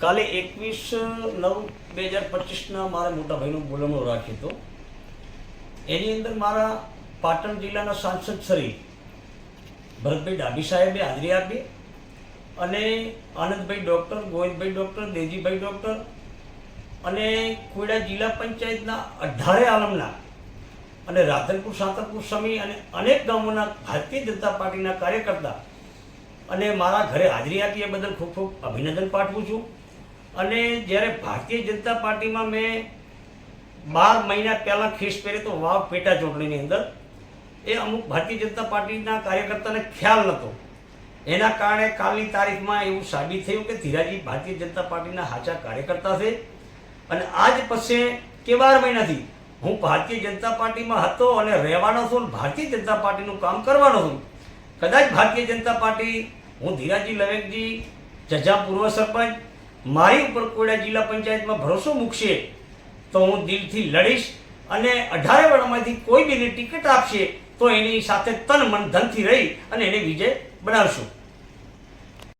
કાલે એકવીસ નવ બે હજાર પચીસના મારા મોટા ભાઈનો બોલાવણો રાખ્યો હતો. એની અંદર મારા પાટણ જિલ્લાના સાંસદ શ્રી ભરતભાઈ ડાભી સાહેબે હાજરી આપી અને Anandbhai doctor, Govindbhai doctor, Dejibhai doctor અને કોયડા જિલ્લા પંચાયતના અઢારે આલમના અને રાધનપુર સાંતરપુર સમી અને અનેક ગામોના ભારતીય જનતા પાર્ટીના કાર્યકર્તા અને મારા ઘરે હાજરી આપી એ બદલ ખૂબ ખૂબ અભિનંદન પાઠવું છું. અને જ્યારે ભારતીય જનતા પાર્ટીમાં મેં બાર મહિના પહેલાં ખીસ પહેરી તો વાવ પેટા ચૂંટણીની અંદર, એ અમુક ભારતીય જનતા પાર્ટીના કાર્યકર્તાને ખ્યાલ નહોતો. એના કારણે કાલની તારીખમાં એવું સાબિત થયું કે ધીરાજી ભારતીય જનતા પાર્ટીના સાચા કાર્યકર્તા છે. અને આજ પછી કે બાર મહિનાથી હું ભારતીય જનતા પાર્ટીમાં હતો અને રહેવાનો છું ભારતીય જનતા પાર્ટીનું કામ કરવાનો છું. કદાચ ભારતીય જનતા પાર્ટી, હું ધીરાજી લવેકજી જજા પૂર્વ સરપંચ મારી ઉપર કોયડા જિલ્લા પંચાયતમાં ભરોસો મૂકશે તો હું દિલથી લડીશ અને અઢારે વર્ણમાંથી કોઈ બીને ટિકિટ આપશે તો એની સાથે તન મન ધનથી રહી અને એને વિજય બનાવશું.